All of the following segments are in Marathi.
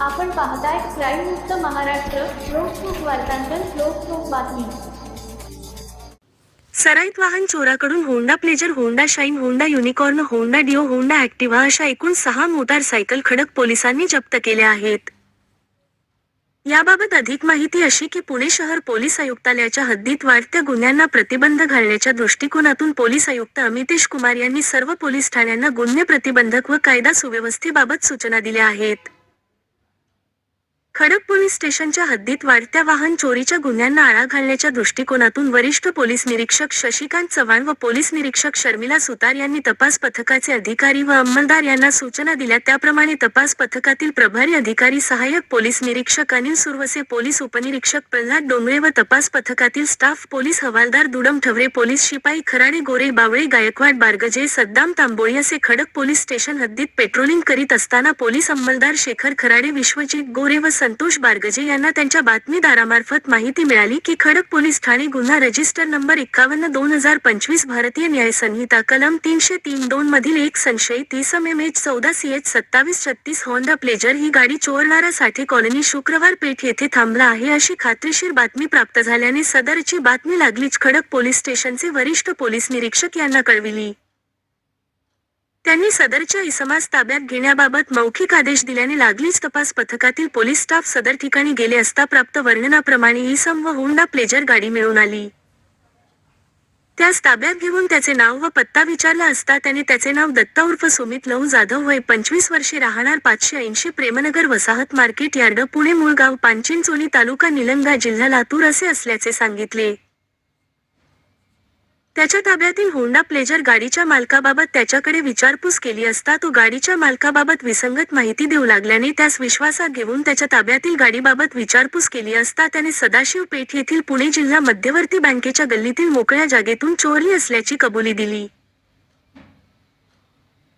आपण पाहताय क्राईम मुक्त महाराष्ट्र लोकसुख वार्तांकन लोकसुख बातमी. सराईत वाहन चोराकडून Honda Pleasure Honda Shine Honda Unicorn Honda Dio Honda Activa अशा एकूण सहा मोटारसायकल खडक पोलिसांनी जप्त केल्या आहेत. याबाबत अधिक माहिती अशी की पुणे शहर पोलीस आयुक्तालयाच्या हद्दीत वाढत्या गुन्ह्यांना प्रतिबंध घालण्याच्या दृष्टिकोनातून पोलीस आयुक्त अमितेश कुमार यांनी सर्व पोलीस ठाण्यांना गुन्हे प्रतिबंधक व कायदा सुव्यवस्थेबाबत सूचना दिल्या आहेत. खडक पोलीस स्टेशनच्या हद्दीत वाढत्या वाहन चोरीच्या गुन्ह्यांना आळा घालण्याच्या दृष्टिकोनातून वरिष्ठ पोलीस निरीक्षक शशिकांत चव्हाण व पोलीस निरीक्षक शर्मिला सुतार यांनी तपास पथकाचे अधिकारी व अंमलदार यांना सूचना दिल्या. त्याप्रमाणे तपास पथकातील प्रभारी अधिकारी सहाय्यक पोलीस निरीक्षक अनिल सुरवसे पोलीस उपनिरीक्षक प्रल्हाद डोंगरे व तपास पथकातील स्टाफ पोलीस हवालदार दुडम ठवरे पोलीस शिपाई खराडे गोरे बावळे गायकवाड बारगजे सद्दाम तांबोळी असे खडक पोलीस स्टेशन हद्दीत पेट्रोलिंग करीत असताना पोलीस अंमलदार शेखर खराडे विश्वजित गोरे व संतोष बारगजे यांना त्यांच्या बातमीदारामार्फत माहिती मिळाली की खडक पोलीस ठाणे गुन्हा रजिस्टर नंबर एकावन्न दोन हजार पंचवीस भारतीय न्याय संहिता कलम तीनशे तीन दोन मधील एक संशयित तीस एम एच चौदा सी एच सत्तावीस छत्तीस होंडा प्लेजर ही गाडी चोरणारा साठी कॉलनी शुक्रवार पेठ येथे थांबला आहे अशी खात्रीशीर बातमी प्राप्त झाल्याने सदरची बातमी लागलीच खडक पोलीस स्टेशनचे वरिष्ठ पोलीस निरीक्षक यांना कळविली. त्यांनी सदरच्या इसमास ताब्यात घेण्याबाबत मौखिक आदेश दिल्याने लागलीच तपास पथकातील पोलीस स्टाफ सदर ठिकाणी गेले असता प्राप्त वर्णनाप्रमाणे इसम व होंडा प्लेजर गाडी मिळून आली. त्यास ताब्यात घेऊन त्याचे नाव व पत्ता विचारला असता त्याने त्याचे नाव दत्ता उर्फ सुमित लहू जाधव वय पंचवीस वर्षे राहणार पाचशे ऐंशी प्रेमनगर वसाहत मार्केट यार्ड पुणे मुळगाव पांचिंचोली तालुका निलंगा जिल्हा लातूर असे असल्याचे सांगितले. त्याच्या ताब्यातील होंडा प्लेजर गाडीच्या मालकाबाबत त्याच्याकडे विचारपूस केली असता तो गाडीच्या मालकाबाबत विसंगत माहिती देऊ लागल्याने त्यास विश्वासात घेऊन त्याच्या ताब्यातील गाडीबाबत विचारपूस केली असता त्याने सदाशिव पेठ येथील पुणे जिल्हा मध्यवर्ती बँकेच्या गल्लीतील मोकळ्या जागेतून चोरली असल्याची कबुली दिली.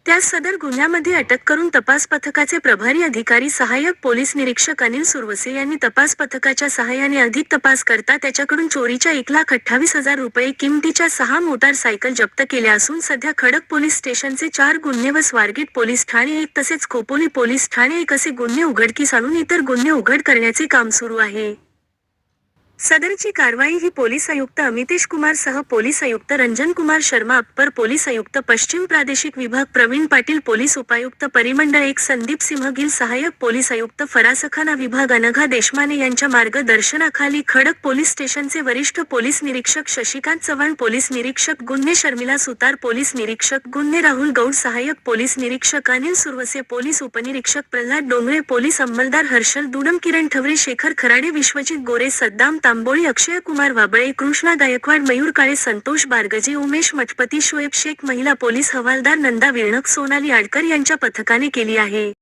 त्यास सदर गुन्ह्यामध्ये अटक करून तपास पथकाचे प्रभारी अधिकारी सहाय्यक पोलीस निरीक्षक अनिल सुरवसे यांनी तपास पथकाच्या सहाय्याने अधिक तपास करता त्याच्याकडून चोरीच्या एक लाख अठ्ठावीस हजार रुपये किमतीच्या सहा मोटारसायकल जप्त केल्या असून सध्या खडक पोलीस स्टेशनचे चार गुन्हे व स्वारगेट पोलीस ठाणे एक तसेच खोपोली पोलीस ठाणे एक असे गुन्हे उघडकीस आणून इतर गुन्हे उघड करण्याचे काम सुरू आहे. सदरची कारवाई ही पोलीस आयुक्त अमितेश कुमार सह पोलीस आयुक्त रंजन कुमार शर्मा अप्पर पोलीस आयुक्त पश्चिम प्रादेशिक विभाग प्रवीण पाटील पोलीस उपायुक्त परिमंडळ एक संदीप सिंह गिल सहाय्यक पोलीस आयुक्त फरासखाना विभाग अनघा देशमाने यांच्या मार्गदर्शनाखाली खडक पोलीस स्टेशनचे वरिष्ठ पोलीस निरीक्षक शशिकांत चव्हाण पोलीस निरीक्षक गुन्हे शर्मिला सुतार पोलीस निरीक्षक गुन्हे राहुल गौड सहाय्यक पोलीस निरीक्षक अनिल सुरवसे पोलीस उपनिरीक्षक प्रल्हाद डोंगरे पोलीस अंमलदार हर्षल दुडम किरण ठवरे शेखर खराडे विश्वजित गोरे सद्दाम तांबोळी अक्षय कुमार वाबळे कृष्णा गायकवाड मयूर काळे संतोष बारगजे उमेश मठपती शोएब शेख महिला पोलीस हवालदार नंदा विरणक सोनाली आडकर यांच्या पथकाने केली आहे.